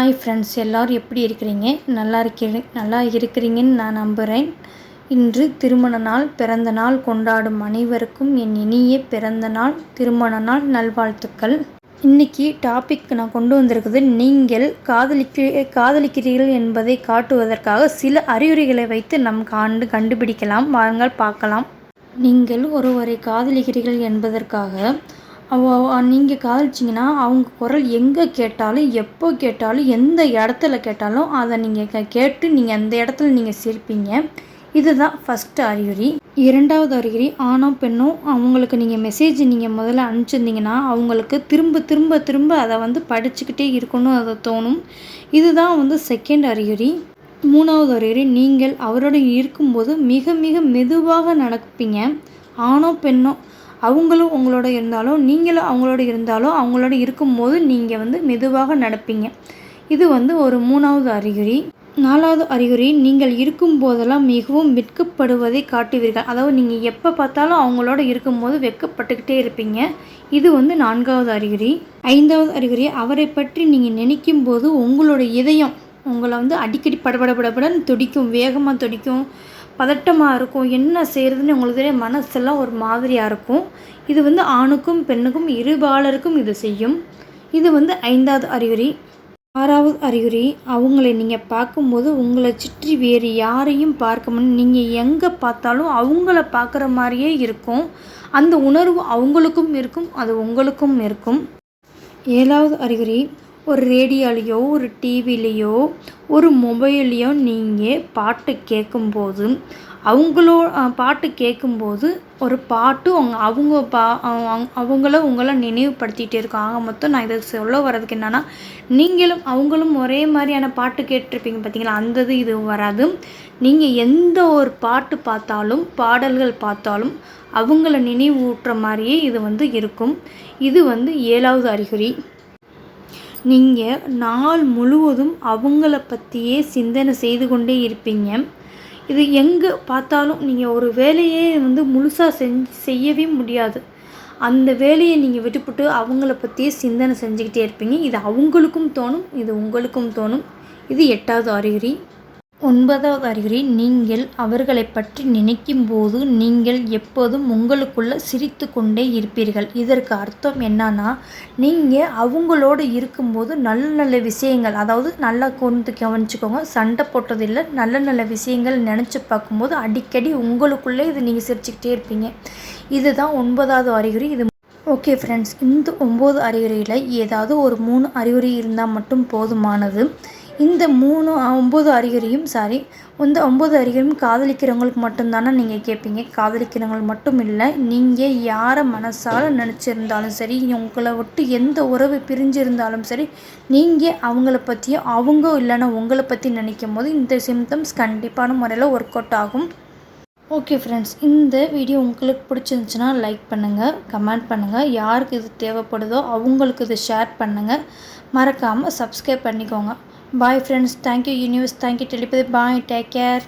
Hi friends எல்லோரும் எப்படி இருக்கிறீங்க? நல்லா இருக்கிறீங்க நல்லா இருக்கிறீங்கன்னு நான் நம்புகிறேன் இன்று திருமண நாள் பிறந்த நாள் கொண்டாடும் அனைவருக்கும் என் இனிய பிறந்த நாள் திருமண நாள் நல்வாழ்த்துக்கள். இன்றைக்கி டாபிக் நான் கொண்டு வந்திருக்குது நீங்கள் காதலிக்க காதலிக்கிறீர்கள் என்பதை காட்டுவதற்காக சில அறிகுறிகளை வைத்து நம் காண்டு கண்டுபிடிக்கலாம் வாருங்கள் பார்க்கலாம். நீங்கள் ஒருவரை காதலிக்கிறீர்கள் என்பதற்காக நீங்கள் காதலிச்சிங்கன்னா அவங்க குரல் எங்கே கேட்டாலும் எப்போ கேட்டாலும் எந்த இடத்துல கேட்டாலும் அதை நீங்கள் கேட்டு நீங்கள் அந்த இடத்துல நீங்கள் சிரிப்பீங்க. இதுதான் ஃபஸ்ட்டு அறிகுறி. இரண்டாவது அறிகுறி ஆணும் பெண்ணும் அவங்களுக்கு நீங்கள் மெசேஜ் நீங்கள் முதல்ல அனுப்பிச்சிருந்தீங்கன்னா அவங்களுக்கு திரும்ப திரும்ப திரும்ப அதை வந்து படிச்சுக்கிட்டே இருக்கணும் அதை தோணும். இதுதான் வந்து செகண்ட் அறிகுறி. மூணாவது அறிகுறி நீங்கள் அவரோட இருக்கும்போது மிக மிக மெதுவாக நடப்பீங்க. ஆணோ பெண்ணோ அவங்களும் உங்களோட இருந்தாலும் நீங்களும் அவங்களோட இருந்தாலும் அவங்களோட இருக்கும்போது நீங்கள் வந்து மெதுவாக நடப்பீங்க. இது வந்து ஒரு மூணாவது அறிகுறி. நாலாவது அறிகுறி நீங்கள் இருக்கும்போதெல்லாம் மிகவும் வெட்கப்படுவதை காட்டுவீர்கள். அதாவது நீங்கள் எப்போ பார்த்தாலும் அவங்களோட இருக்கும்போது வெட்கப்பட்டுக்கிட்டே இருப்பீங்க. இது வந்து நான்காவது அறிகுறி. ஐந்தாவது அறிகுறி அவரை பற்றி நீங்கள் நினைக்கும் போது உங்களோட இதயம் உங்களை வந்து அடிக்கடி படபடபடபடன்னு துடிக்கும் வேகமாக துடிக்கும். பதட்டமாக இருக்கும். என்ன செய்கிறதுன்னு உங்களுக்கு தெரிய மனசெல்லாம் ஒரு மாதிரியாக இருக்கும். இது வந்து ஆணுக்கும் பெண்ணுக்கும் இருபாலருக்கும் இது செய்யும். இது வந்து ஐந்தாவது அறிகுறி. ஆறாவது அறிகுறி அவங்களை நீங்கள் பார்க்கும்போது உங்களை சுற்றி வேறு யாரையும் பார்க்க முடியும் நீங்கள் எங்கே பார்த்தாலும் அவங்கள பார்க்குற மாதிரியே இருக்கும். அந்த உணர்வு அவங்களுக்கும் இருக்கும் அது உங்களுக்கும் இருக்கும். ஏழாவது அறிகுறி ஒரு ரேடியோலேயோ ஒரு டிவிலேயோ ஒரு மொபைல்லையோ நீங்கள் பாட்டு கேட்கும்போது அவங்களோ பாட்டு கேட்கும்போது ஒரு பாட்டு அவங்க அவங்க பா அவங்கள உங்களை நினைவுபடுத்திகிட்டே இருக்கும். ஆக மொத்தம் நான் இதை சொல்ல வர்றதுக்கு என்னென்னா நீங்களும் அவங்களும் ஒரே மாதிரியான பாட்டு கேட்டிருப்பீங்க பார்த்தீங்களா அந்த இது இது வராது. நீங்கள் எந்த ஒரு பாட்டு பார்த்தாலும் பாடல்கள் பார்த்தாலும் அவங்கள நினைவூட்டுற மாதிரியே இது வந்து இருக்கும். இது வந்து ஏழாவது அறிகுறி. நீங்கள் நாள் முழுவதும் அவங்கள பற்றியே சிந்தனை செய்து கொண்டே இருப்பீங்க. இது எங்கே பார்த்தாலும் நீங்கள் ஒரு வேலையே வந்து முழுசாக செஞ்சு செய்யவே முடியாது. அந்த வேலையை நீங்கள் விட்டுப்புட்டு அவங்கள பற்றியே சிந்தனை செஞ்சுக்கிட்டே இருப்பீங்க. இது அவங்களுக்கும் தோணும் இது உங்களுக்கும் தோணும். இது எட்டாவது அறிகுறி. ஒன்பதாவது அறிகுறி நீங்கள் அவர்களை பற்றி நினைக்கும் போது நீங்கள் எப்போதும் உங்களுக்குள்ள சிரித்து கொண்டே இருப்பீர்கள். இதற்கு அர்த்தம் என்னன்னா நீங்கள் அவங்களோட இருக்கும்போது நல்ல நல்ல விஷயங்கள் அதாவது நல்லா கொண்டு கவனிச்சுக்கோங்க சண்டை போட்டதில்லை நல்ல நல்ல விஷயங்கள் நினச்சி பார்க்கும்போது அடிக்கடி உங்களுக்குள்ளே இது நீங்கள் சிரிச்சுக்கிட்டே இருப்பீங்க. இதுதான் ஒன்பதாவது அறிகுறி. இது ஓகே ஃப்ரெண்ட்ஸ் இந்த ஒம்பது அறிகுறியில் ஏதாவது ஒரு மூணு அறிகுறி இருந்தால் மட்டும் போதுமானது. இந்த மூணு ஒம்பது அறிகுறியும் சாரி இந்த ஒம்பது அறிகுறியும் காதலிக்கிறவங்களுக்கு மட்டும்தானே நீங்கள் கேட்பீங்க காதலிக்கிறவங்க மட்டும் இல்லை நீங்கள் யாரை மனசால் நினச்சிருந்தாலும் சரி உங்களை விட்டு எந்த உறவு பிரிஞ்சிருந்தாலும் சரி நீங்கள் அவங்கள பற்றியும் அவங்க இல்லைன்னா உங்களை பற்றி நினைக்கும் போது இந்த சிம்டம்ஸ் கண்டிப்பான முறையில் ஒர்க் அவுட் ஆகும். ஓகே ஃப்ரெண்ட்ஸ் இந்த வீடியோ உங்களுக்கு பிடிச்சிருந்துச்சுன்னா லைக் பண்ணுங்கள் கமெண்ட் பண்ணுங்கள் யாருக்கு இது தேவைப்படுதோ அவங்களுக்கு இது ஷேர் பண்ணுங்கள் மறக்காமல் சப்ஸ்கிரைப் பண்ணிக்கோங்க. Bye friends thank you universe thank you telepathy bye take care